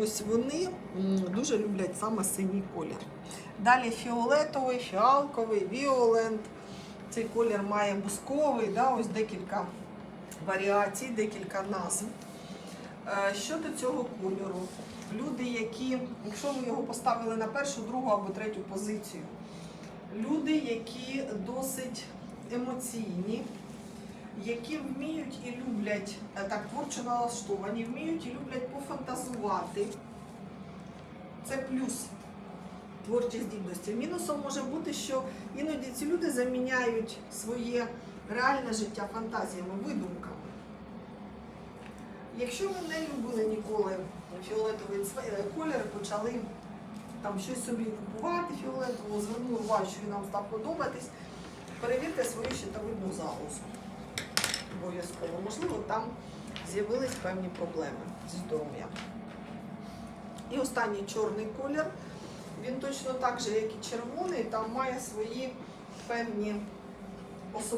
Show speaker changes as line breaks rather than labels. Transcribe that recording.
Ось вони дуже люблять саме синій колір. Далі фіолетовий, фіалковий, віолент. Цей колір має бусковий, да, ось декілька варіацій, декілька назв. Е, Щодо цього кольору, люди, які, якщо ви його поставили на першу, другу або третю позицію, люди, які досить емоційні, які вміють і люблять е, так творчо налаштовані, вміють і люблять пофантазувати. Це плюс творчих здібностей. Мінусом може бути, що іноді ці люди заміняють своє реальне життя фантазіями, видумками. Якщо ви не любили ніколи фіолетовий е, колір, почали там щось собі купувати фіолетового, звернули увагу, що він вам став подобатись, перевірте свою щитовидну залозу. Обов'язково. Можливо, там з'явились певні проблеми зі здоров'ям. І останній чорний колір. Він точно так же, як і червоний, там має свої певні особливості.